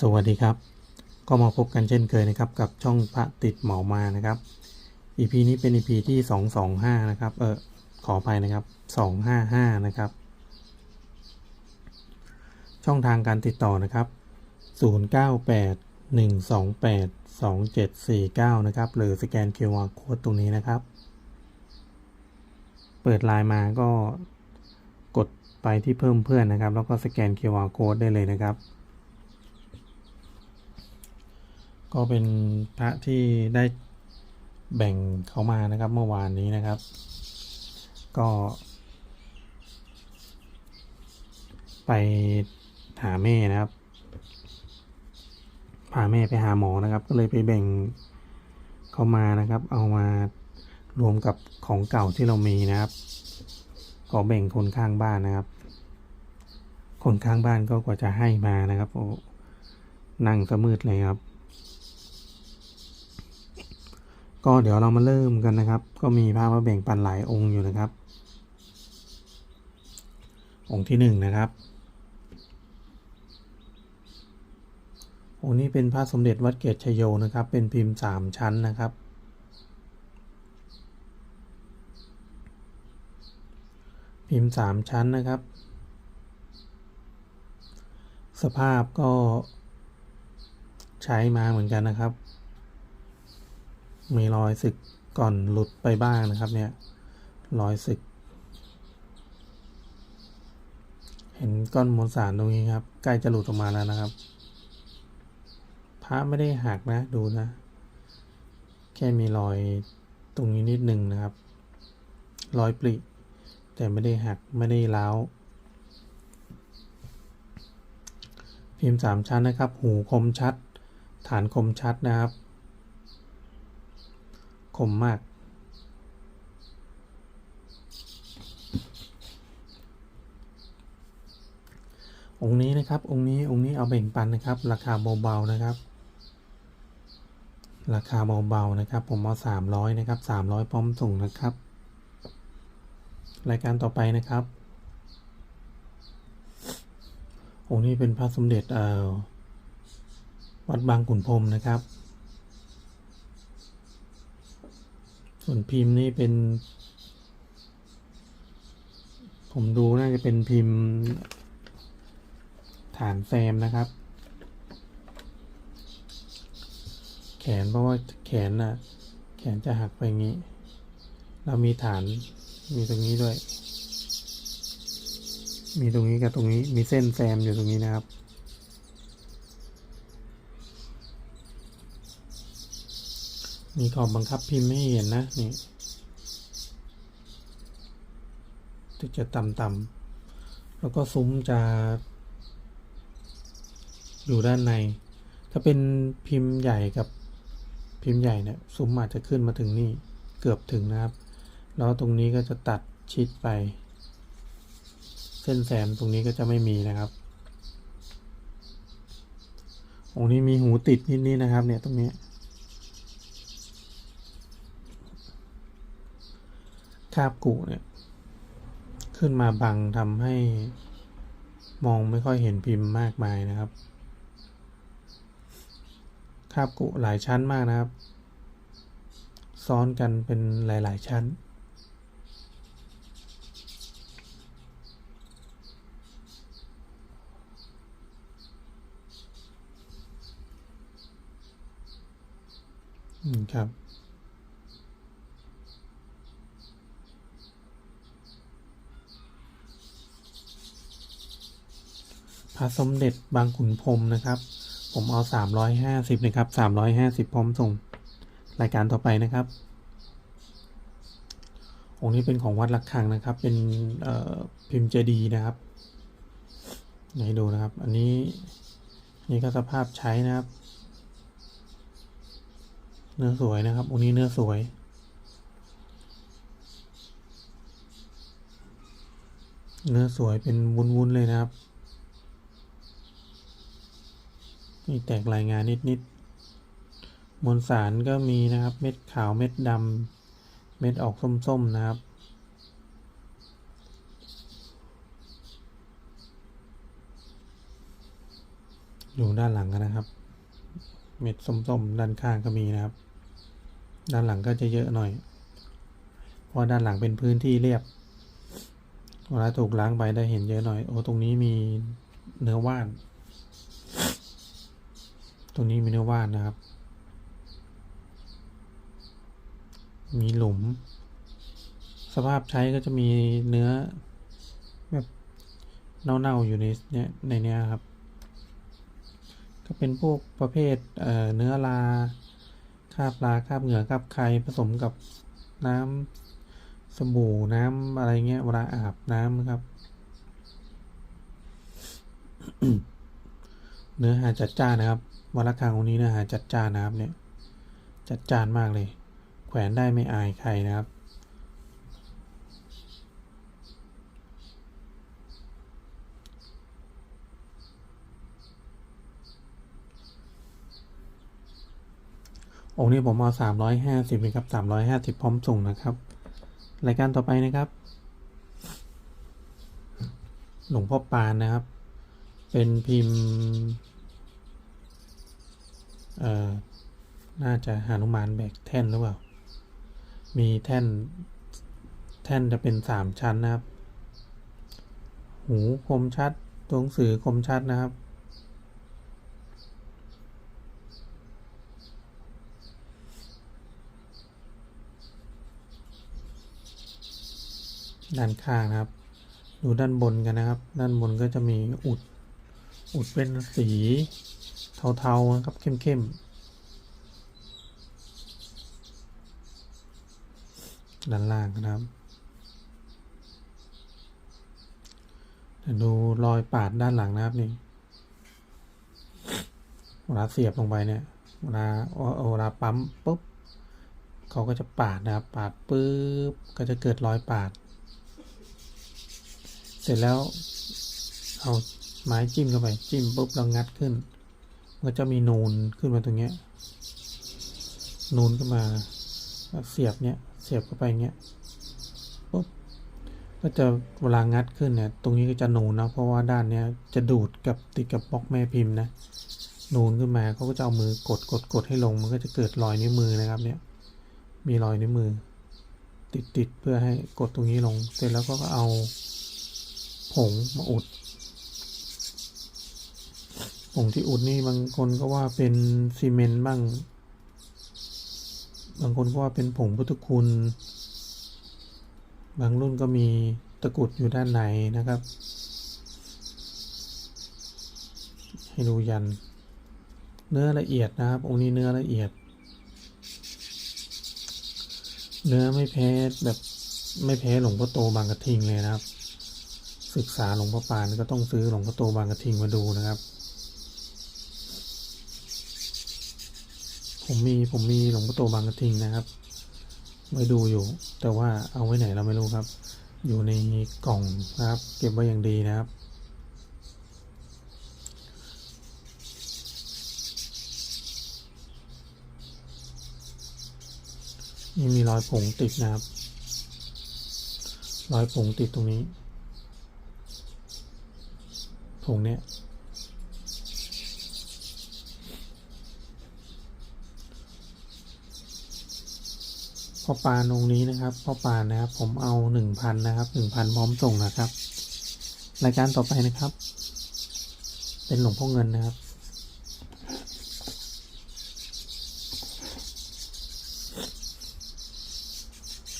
สวัสดีครับ ก็มาพบกันเช่นเคยนะครับ กับช่องพระติดเหมามานะครับ EP นี้เป็น EP ที่ 225 นะครับ เออขออภัยนะครับ 255 นะครับ ช่องทางการติดต่อนะครับ 098 128 2749 นะครับ หรือสแกน QR Code ตรงนี้นะครับ เปิดไลน์มาก็กดไปที่เพิ่มเพื่อนนะครับ แล้วก็สแกน QR Code ได้เลยนะครับ ก็เป็นพระที่ได้แบ่งเขามานะครับเมื่อวานนี้นะครับ ก็ ไปหาแม่นะครับพาแม่ไปหาหมอนะครับ ก็เลยไปแบ่งเขามานะครับ เอามารวมกับของเก่าที่เรามีนะครับ ก็แบ่งคนข้างบ้านนะครับ คนข้างบ้านก็กว่าจะให้มานะครับนั่งสมืดเลยครับ ก็เดี๋ยวเรามาเริ่มกันนะครับ ก็มีพระมาแบ่งปันหลายองค์อยู่นะครับ องค์ที่หนึ่งนะครับ องค์นี้เป็นพระสมเด็จวัดเกตชโยนะครับ เป็นพิมพ์สามชั้นนะครับ พิมพ์สามชั้นนะครับ สภาพก็ใช้มาเหมือนกันนะครับ มีรอยสึกก่อนหลุดไปบ้างนะครับ เนี่ยรอยสึก เห็นก้อนมวลสารตรงนี้ครับ ใกล้จะหลุดออกมาแล้วนะครับพระไม่ได้หักนะดูนะ แค่มีรอยตรงนี้นิดหนึ่งนะครับ รอยปริแต่ไม่ได้หักไม่ได้ร้าวพิมพ์สามชั้นนะครับ หูคมชัด ฐานคมชัดนะครับ คมมาก องค์นี้นะครับ องค์นี้ องค์นี้เอาแบ่งปันนะครับ ราคาเบาๆนะครับ ราคาเบาๆนะครับ ผมเอาสามร้อยนะครับสามร้อยพร้อมส่งนะครับ รายการต่อไปนะครับ องค์นี้เป็นพระสมเด็จเอ่อวัดบางขุนพรมนะครับ ส่วนพิมพ์นี่เป็น ผมดูน่าจะเป็นพิมพ์ฐานแซมนะครับ แขนเพราะว่าแขนน่ะ แขนจะหักไปงี้ เรามีฐานมีตรงนี้ด้วย มีตรงนี้กับตรงนี้มีเส้นแซมอยู่ตรงนี้นะครับ มีขอบบังคับพิมพ์ไม่ให้เห็นนะนี่ที่จะต่ำๆแล้วก็ซุ้มจะอยู่ด้านใน ถ้าเป็นพิมพ์ใหญ่กับพิมพ์ใหญ่เนี่ยซุ้มอาจจะขึ้นมาถึงนี่เกือบถึงนะครับ แล้วตรงนี้ก็จะตัดชิดไป เส้นแสมตรงนี้ก็จะไม่มีนะครับองนี้มีหูติดนิดนี้นะครับ เนี่ยตรงนี้ คาบกุเนี่ย ขึ้นมาบังทำให้มองไม่ค่อยเห็นพิมพ์มากมายนะครับ คาบกุหลายชั้นมากนะครับ ซ้อนกันเป็นหลาย ๆ ชั้นอืมครับ พระสมเด็จบางขุนพรมนะครับ ผมเอาสามร้อยห้าสิบนะครับสามร้อยห้าสิบพร้อมส่งรายการต่อไปนะครับ องค์นี้เป็นของวัดระฆังนะครับ เป็นพิมพ์เจดีย์นะครับให้ดูนะครับ อันนี้นี่ก็สภาพใช้นะครับ เนื้อสวยนะครับองค์นี้เนื้อสวยเนื้อสวยเป็นวุ้นๆเลยนะครับ นี่แตกรายงานนิดๆมวลสารก็มีนะครับ เม็ดขาวเม็ดดำเม็ดออกส้มๆนะครับอยู่ด้านหลังกันนะครับ เม็ดส้มๆด้านข้างก็มีนะครับ ด้านหลังก็จะเยอะหน่อย เพราะด้านหลังเป็นพื้นที่เรียบเวลาถูกล้างไปได้เห็นเยอะหน่อย โอ้ตรงนี้มีเนื้อว่าน ตรงนี้มีเนื้อว่านนะครับ มีหลุม สภาพใช้ก็จะมีเนื้อแบบเน่าๆอยู่ในเนี่ยในเนี้ยครับ ก็เป็นพวกประเภทเเนื้อลาคาบลาคาบเหงื่อคาบไข่ผสมกับน้ำสบู่น้ำอะไรเงี้ยเวลาอาบน้ำนะครับ เนื้อหาจัดจ้านนะครับ วัดระฆังองค์นี้นื้อหาจัดจานนะครับเนี่ยจัดจานมากเลย แขวนได้ไม่อายใครนะครับ องค์นี้ผมเอาสามร้อยห้าสิบนะครับสามร้อยห้าสิบพร้อมส่งนะครับ รายการต่อไปนะครับ หลวงพ่อปานนะครับ เป็นพิมพ์ เออน่าจะหานุมานแบกแท่นหรือเปล่า มีแท่น แท่นจะเป็นสามชั้นนะครับ หูคมชัด ตัวหนังสือคมชัดนะครับ ด้านข้างนะครับ ดูด้านบนกันนะครับ ด้านบนก็จะมีอุด อุดเป็นสี เทาๆครับเข้มๆด้านล่างนะครับเดี๋ยวดูรอยปาดด้านหลังนะครับนี่เวลาเสียบลงไปเนี่ยเวลาเวลาปั๊มปุ๊บเขาก็จะปาดนะครับปาดปุ๊บก็จะเกิดรอยปาด เสร็จแล้วเอาไม้จิ้มเข้าไปจิ้มปุ๊บเรางัดขึ้น ก็จะมีนูนขึ้นมาตรงเนี้ย นูนขึ้นมา เสียบเนี้ย เสียบเข้าไปเงี้ยปุ๊บ ก็จะเวลางัดขึ้นเนี่ย ตรงนี้ก็จะนูนนะ เพราะว่าด้านเนี้ยจะดูดกับติดกับบล็อกแม่พิมพ์นะ นูนขึ้นมาเขาก็จะเอามือกดกดกดให้ลง มันก็จะเกิดรอยนิ้วมือนะครับ เนี่ย มีรอยนิ้วมือ ติดติดเพื่อให้กดตรงนี้ลง เสร็จแล้วก็เอาผงมาอุด ผงที่อุดนี่บางคนก็ว่าเป็นซีเมนต์บ้าง บางคนก็ว่าเป็นผงพุทธคุณ บางรุ่นก็มีตะกุดอยู่ด้านในนะครับ ให้ดูยัน เนื้อละเอียดนะครับ องค์นี้เนื้อละเอียด เนื้อไม่แพ้แบบไม่แพ้หลวงพ่อโตบางกระทิงเลยนะครับ ศึกษาหลวงพ่อปานก็ต้องซื้อหลวงพ่อโตบางกระทิงมาดูนะครับ ผมมีผมมีหลวงพ่อโตบางกระทิงนะครับไว้ดูอยู่ แต่ว่าเอาไว้ไหนเราไม่รู้ครับ อยู่ในกล่องนะครับ เก็บไว้อย่างดีนะครับ นี่มีรอยผงติดนะครับ รอยผงติดตรงนี้ผงเนี้ย พ่อปานองค์นี้นะครับพ่อปานนะครับ ผมเอาหนึ่งพันนะครับหนึ่งพันพร้อมส่งนะครับ รายการต่อไปนะครับ เป็นหลวงพ่อเงินนะครับ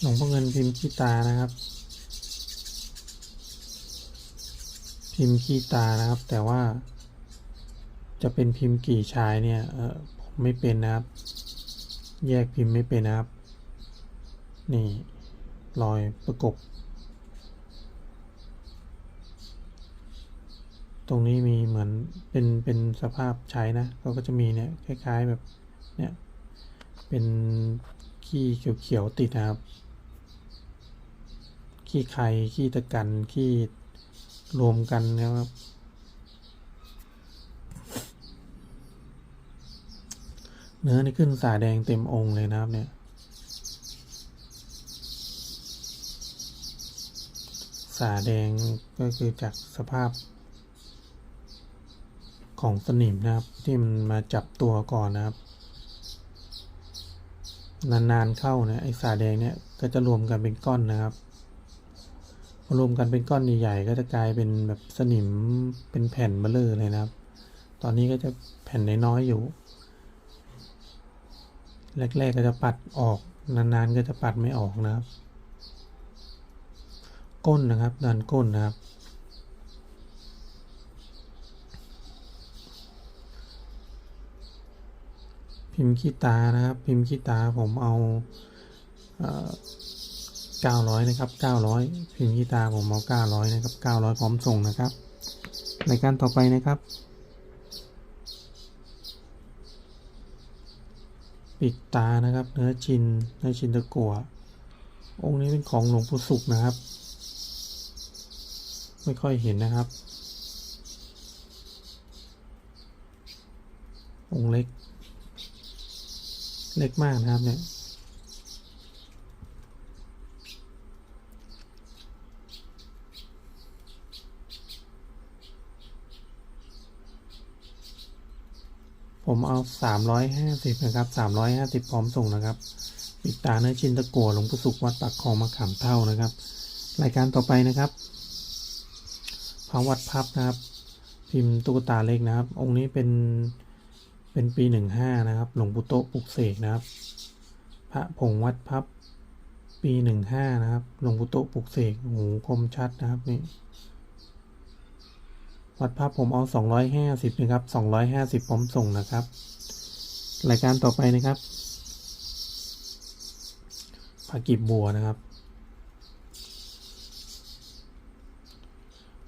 หลวงพ่อเงินพิมพ์ขี้ตานะครับ พิมพ์ขี้ตานะครับ แต่ว่า จะเป็นพิมพ์กี่ชายเนี่ยเออผมไม่เป็นนะครับ แยกพิมพ์ไม่เป็นนะครับ นี่รอยประกบ ตรงนี้มีเหมือนเป็นเป็นสภาพใช้นะเขาก็จะมีเนี่ยคล้ายๆแบบเนี่ยเป็นขี้เขียวๆติดนะครับ ขี้ไข่ขี้ตะกันขี้รวมกันนะครับ เนื้อนี่ขึ้นสาแดงเต็มองค์เลยนะครับเนี่ยาแดงก็คือจากสภาพ ของสนิมนะครับที่มันมาจับตัวก่อนนะครับ นานๆเข้าเนี่ยไอสาแดงเนี่ยก็จะรวมกันเป็นก้อนนะครับพอรวมกันเป็นก้อนใหญ่ๆก็จะกลายเป็นแบบสนิมเป็นแผ่นเบลเลอร์เลยนะครับ ตอนนี้ก็จะแผ่นน้อยๆอยู่ แรกๆก็จะปัดออกนานๆก็จะปัดไม่ออกนะครับ ก้นนะครับด้านก้นนะครับ พิมพ์ขี้ตานะครับ พิมพ์ขี้ตาผมเอาเก้าร้อยนะครับเก้าร้อยพิมพ์ขี้ตาผมเอาเก้าร้อยนะครับเก้าร้อยพร้อมส่งนะครับรายการต่อไปนะครับปิดตานะครับ เนื้อชินเนื้อชินตะกัวองค์นี้เป็นของหลวงปู่สุขนะครับ ไม่ค่อยเห็นนะครับ องค์เล็ก เล็กมากนะครับเนี่ยผมเอาสามร้อยห้าสิบนะครับสามร้อยห้าสิบพร้อมส่งนะครับ ปิดตาเนื้อชินตะกัวหลวงปู่สุขวัดปักคลองมะขามเท่านะครับ รายการต่อไปนะครับ พระวัดพับนะครับ พิมพ์ตุ๊กตาเล็กนะครับ องค์นี้เป็นเป็นปีหนึ่งห้านะครับ หลวงปู่โตปลุกเสกนะครับ พระผงวัดพับ ปีหนึ่งห้านะครับ หลวงปู่โตปลุกเสกโอ้โหคมชัดนะครับนี่วัดพับผมเอาสองร้อยห้าสิบนะครับสองร้อยห้าสิบพร้อมส่งนะครับ รายการต่อไปนะครับผากีบบัวนะครับ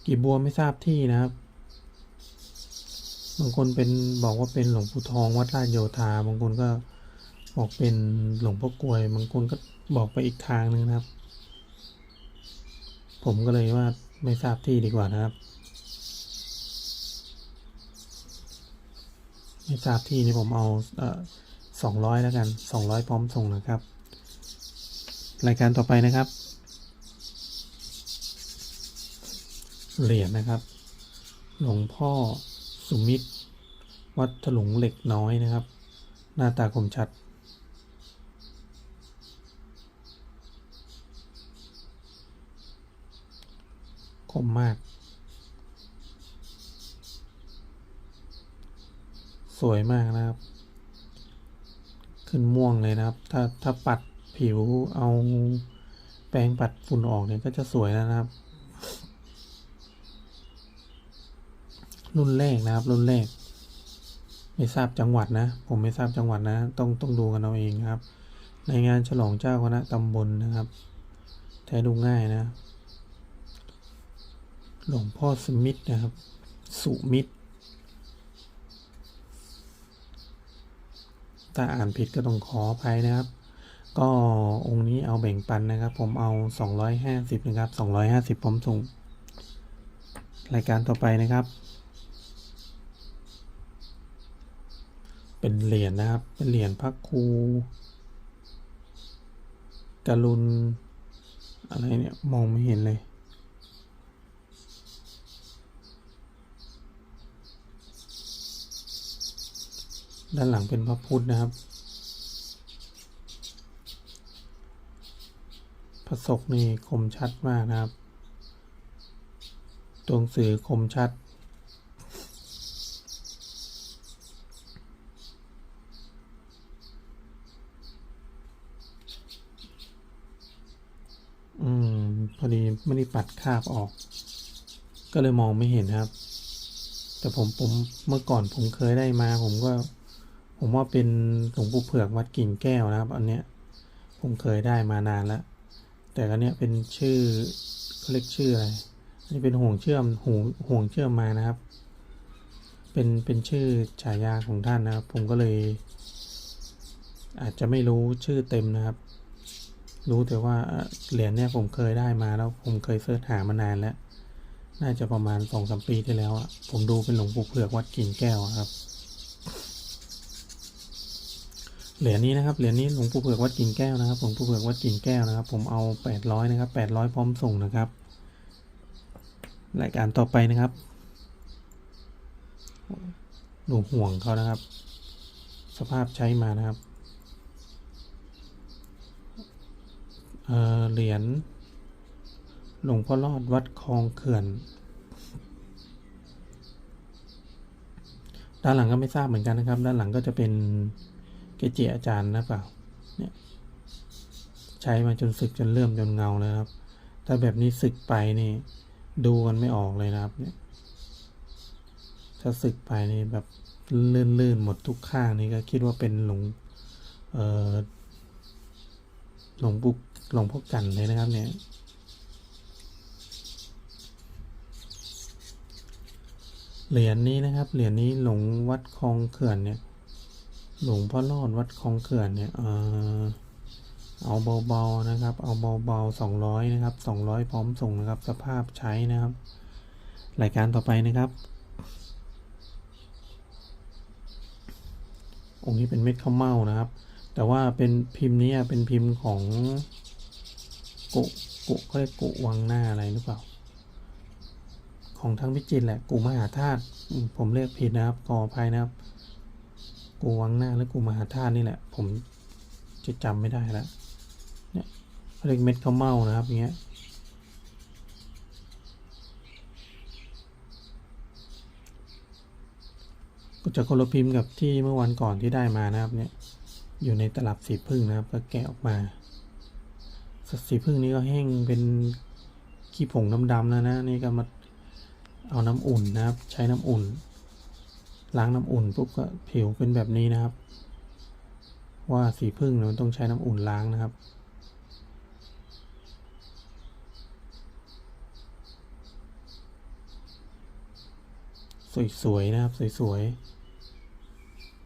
กีบบัวไม่ทราบที่นะครับ บางคนเป็นบอกว่าเป็นหลวงปู่ทองวัดราชโยธา บางคนก็บอกเป็นหลวงพ่อกลวย บางคนก็บอกไปอีกทางหนึงนะครับ ผมก็เลยว่าไม่ทราบที่ดีกว่านะครับ ไม่ทราบที่นี่ผมเอาเอ่อสองร้อยแล้วกันสองร้อยพร้อมส่งนะครับ รายการต่อไปนะครับ เหรียญนะครับ หลวงพ่อสุมิตร วัดถลุงเหล็กน้อยนะครับ หน้าตาคมชัด คมมาก สวยมากนะครับ ขึ้นม่วงเลยนะครับ ถ้าถ้าปัดผิวเอาแปรงปัดฝุ่นออกเนี่ยก็จะสวยแล้วนะครับ รุ่นแรกนะครับ รุ่นแรก ไม่ทราบจังหวัดนะ ผมไม่ทราบจังหวัดนะ ต้องต้องดูกันเอาเองครับ ในงานฉลองเจ้าคณะตำบลนะครับ แท้ดูง่ายนะ หลวงพ่อสมิธนะครับ สุมิตรถ้าอ่านผิดก็ต้องขออภัยนะครับ ก็องค์นี้เอาแบ่งปันนะครับ ผมเอา 250 นะครับ 250พร้อมส่งรายการต่อไปนะครับ เป็นเหรียญนะครับ เป็นเหรียญพระครูกรุณอะไรเนี่ย มองไม่เห็นเลยด้านหลังเป็นพระพุทธนะครับ พระศกนี่คมชัดมากนะครับ ตัวหนังสือคมชัด อืม พอดีไม่ได้ปัดคาบออก ก็เลยมองไม่เห็นครับ แต่ผมผมเมื่อก่อนผมเคยได้มา ผมก็ ผมว่าเป็นหลวงปู่เผือกวัดกิ่งแก้วนะครับ อันเนี้ย ผมเคยได้มานานแล้ว แต่อันเนี้ยเป็นชื่อเขาเรียกชื่ออะไรอันนี้เป็นห่วงเชื่อมห่วงห่วงเชื่อมมานะครับ เป็นเป็นชื่อฉายาของท่านนะครับ ผมก็เลย อาจจะไม่รู้ชื่อเต็มนะครับ รู้แต่ว่าเหรียญเนี่ยผมเคยได้มาแล้วผมเคยเสิร์ชหามานานแล้ว น่าจะประมาณสองสามปีที่แล้วอะ ผมดูเป็นหลวงปู่เผือกวัดกิ่งแก้วครับ เหรียญนี้นะครับเหรียญนี้หลวงปู่เผือกวัดกิ่งแก้วนะครับหลวงปู่เผือกวัดกิ่งแก้วนะครับ ผมเอาแปดร้อยนะครับแปดร้อยพร้อมส่งนะครับรายการต่อไปนะครับหนูห่วงเขานะครับ สภาพใช้มานะครับ เหรียญหลวงพ่อรอดวัดคลองเขื่อน ด้านหลังก็ไม่ทราบเหมือนกันนะครับ ด้านหลังก็จะเป็นเกจิอาจารย์นะเปล่าเนี่ยใช้มาจนสึกจนเลื่อมจนเงาเลยครับ ถ้าแบบนี้สึกไปนี่ ดูกันไม่ออกเลยนะครับ เนี่ย ถ้าสึกไปนี่แบบลื่นๆหมดทุกข้างนี่ก็คิดว่าเป็นหลวงเออหลวงปู่ หลวงพ่อกันเลยนะครับเนี่ยเหรียญนี้นะครับเหรียญนี้หลวงวัดคลองเขื่อนเนี่ย หลวงพ่อรอดวัดคลองเขื่อนเนี่ยเออเอาเบาๆนะครับ เอาเบาๆสองร้อยนะครับสองร้อยพร้อมส่งนะครับ สภาพใช้นะครับ รายการต่อไปนะครับ องค์นี้เป็นเม็ดข้าวเม่านะครับ แต่ว่าเป็นพิมพ์นี้เป็นพิมพ์ของ กุกุเขาเรียกกุวังหน้าอะไรหรือเปล่า ของทางพิจิตรแหละกุมหาธาตุผมเรียกผิดนะครับขออภัยนะครับกูวังหน้าหรือกูมหาธาตุนี่แหละ ผมจะจำไม่ได้แล้วเนี่ยเรียกเม็ดข้าวเม่านะครับอย่างเงี้ยก็จะคนละพิมพ์กับที่เมื่อวันก่อนที่ได้มานะครับเนี่ยอยู่ในตลับสีพึ่งนะครับก็แกะออกมา สีพึ่งนี้ก็แห้งเป็นขี้ผงดำๆแล้วนะนี่ก็มาเอาน้ำอุ่นนะครับ ใช้น้ำอุ่น ล้างน้ำอุ่นปุ๊บก็ผิวเป็นแบบนี้นะครับ ว่าสีพึ่งเนี่ยมันต้องใช้น้ำอุ่นล้างนะครับสวยๆนะครับสวย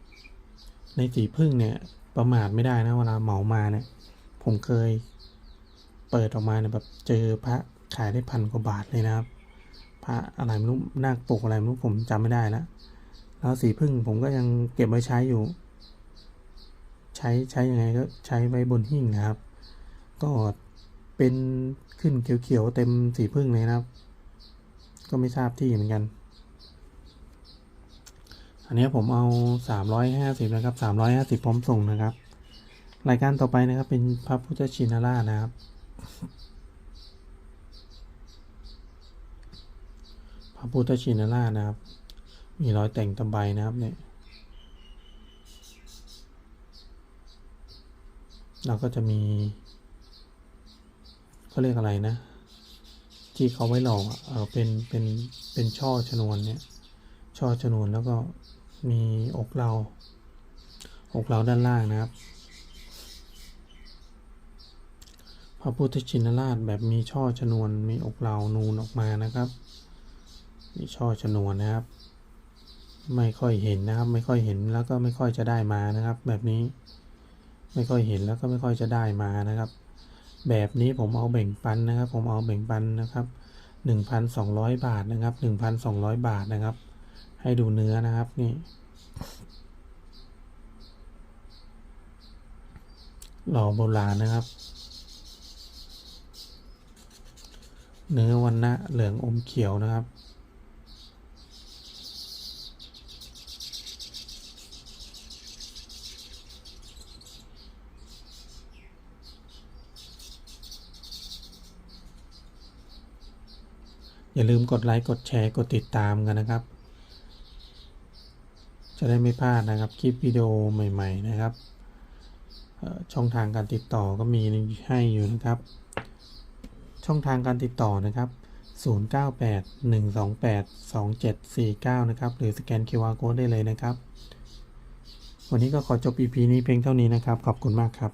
ๆในสีพึ่งเนี่ยประมาทไม่ได้นะเวลาเหมามาเนี่ยผมเคย เปิดออกมาเนี่ยแบบเจอพระขายได้พันกว่าบาทเลยนะครับ พระอะไรไม่รู้นาคปกอะไรไม่รู้ผมจำไม่ได้แล้วแล้วสีพึ่งผมก็ยังเก็บไว้ใช้อยู่ ใช้ใช้ยังไงก็ใช้ไว้บนหิ้งนะครับ ก็เป็นขึ้นเขียวๆเต็มสีพึ่งเลยนะครับ ก็ไม่ทราบที่เหมือนกัน อันนี้ผมเอาสามร้อยห้าสิบนะครับสามร้อยห้าสิบพร้อมส่งนะครับ รายการต่อไปนะครับเป็นพระพุทธชินราชนะครับ พระพุทธชินราชนะครับ มีรอยแต่งตะไบนะครับเนี่ยเราก็จะมีเขาเรียกอะไรนะ ที่เขาไว้หล่ออะเออเป็นเป็นเป็นช่อชนวนเนี่ย ช่อชนวนแล้วก็มีอกเราอกเราด้านล่างนะครับ พระพุทธชินราชแบบมีช่อชนวนมีอกเรานูนออกมานะครับ มีช่อชนวนนะครับ ไม่ค่อยเห็นนะครับ ไม่ค่อยเห็นแล้วก็ไม่ค่อยจะได้มานะครับ แบบนี้ไม่ค่อยเห็นแล้วก็ไม่ค่อยจะได้มานะครับ แบบนี้ผมเอาแบ่งปันนะครับ ผมเอาแบ่งปันนะครับหนึ่งพันสองร้อยบาทนะครับหนึ่งพันสองร้อยบาทนะครับ ให้ดูเนื้อนะครับนี่หล่อโบราณนะครับ เนื้อวันนะเหลืองอมเขียวนะครับ อย่าลืมกดไลค์ กดแชร์ กดติดตามกันนะครับ จะได้ไม่พลาดนะครับ คลิปวิดีโอใหม่ ๆ นะครับ ช่องทางการติดต่อก็มีให้อยู่นะครับ ช่องทางการติดต่อนะครับ 0981282749 นะครับ หรือสแกน QR Code ได้เลยนะครับ วันนี้ก็ขอจบ EP นี้เพียงเท่านี้นะครับ ขอบคุณมากครับ